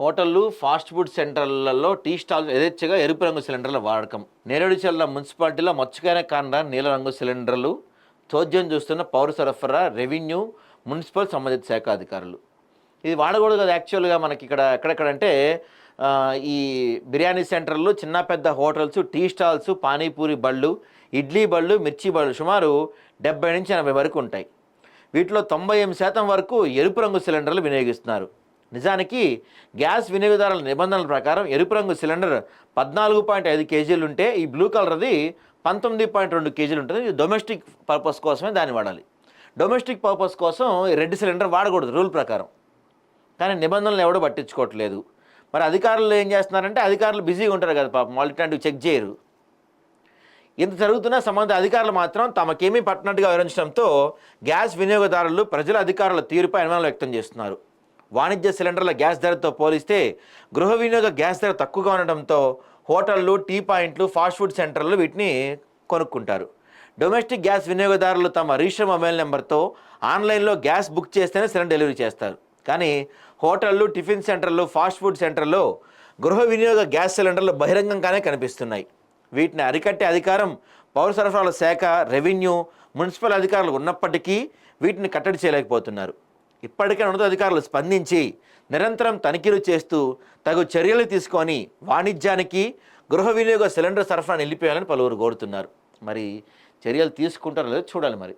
హోటళ్ళు fast food సెంటర్లలో tea stall యథేచ్ఛగా ఎరుపు రంగు సిలిండర్ల వాడకం. నేరేడుచల్ల మున్సిపాలిటీలో మచ్చకైన కాండ నీల రంగు సిలిండర్లు. చోద్యం చూస్తున్న పౌర సరఫరా రెవెన్యూ మున్సిపల్ సంబంధిత శాఖ అధికారులు. ఇది వాడకూడదు కదా యాక్చువల్గా మనకి ఇక్కడ ఎక్కడెక్కడంటే ఈ బిర్యానీ సెంటర్లు చిన్న పెద్ద హోటల్స్ టీ స్టాల్స్ పానీపూరి బళ్ళు ఇడ్లీ బళ్ళు మిర్చి బళ్ళు సుమారు డెబ్బై నుంచి ఎనభై వరకు ఉంటాయి. వీటిలో తొంభై ఎనిమిది శాతం వరకు ఎరుపు రంగు సిలిండర్లు వినియోగిస్తున్నారు. నిజానికి గ్యాస్ వినియోగదారుల నిబంధనల ప్రకారం ఎరుపు రంగు సిలిండర్ పద్నాలుగు పాయింట్ ఐదు కేజీలు ఉంటే ఈ బ్లూ కలర్ది పంతొమ్మిది పాయింట్ రెండు కేజీలు ఉంటుంది. ఇది డొమెస్టిక్ పర్పస్ కోసమే దాన్ని వాడాలి. డొమెస్టిక్ పర్పస్ కోసం రెడ్ సిలిండర్ వాడకూడదు రూల్ ప్రకారం. కానీ నిబంధనలు ఎవడో పట్టించుకోవట్లేదు. మరి అధికారులు ఏం చేస్తున్నారంటే అధికారులు బిజీగా ఉంటారు కదా పాపం వాళ్ళు ఇట్లాంటివి చెక్ చేయరు. ఇంత జరుగుతున్నా సంబంధిత అధికారులు మాత్రం తమకేమీ పట్టినట్టుగా వివరించడంతో గ్యాస్ వినియోగదారులు ప్రజల అధికారుల తీరుపై అనుమానం వ్యక్తం చేస్తున్నారు. వాణిజ్య సిలిండర్ల గ్యాస్ ధరతో పోలిస్తే గృహ వినియోగ గ్యాస్ ధర తక్కువగా ఉండడంతో హోటళ్ళు టీ పాయింట్లు ఫాస్ట్ ఫుడ్ సెంటర్లు వీటిని కొనుక్కుంటారు. డొమెస్టిక్ గ్యాస్ వినియోగదారులు తమ రిజిస్టర్ మొబైల్ నెంబర్తో ఆన్లైన్లో గ్యాస్ బుక్ చేస్తేనే సిలిండర్ డెలివరీ చేస్తారు. కానీ హోటళ్ళు టిఫిన్ సెంటర్లు ఫాస్ట్ ఫుడ్ సెంటర్లో గృహ వినియోగ గ్యాస్ సిలిండర్లు బహిరంగంగానే కనిపిస్తున్నాయి. వీటిని అరికట్టే అధికారం పౌర సరఫరాల శాఖ రెవెన్యూ మున్సిపల్ అధికారులు ఉన్నప్పటికీ వీటిని కట్టడి చేయలేకపోతున్నారు. ఇప్పటికే ఉన్నతాధికారులు స్పందించి నిరంతరం తనిఖీలు చేస్తూ తగు చర్యలు తీసుకొని వాణిజ్యానికి గృహ వినియోగ సిలిండర్ సరఫరా నిలిపేయాలని పలువురు కోరుతున్నారు. మరి చర్యలు తీసుకుంటారో లేదో చూడాలి మరి.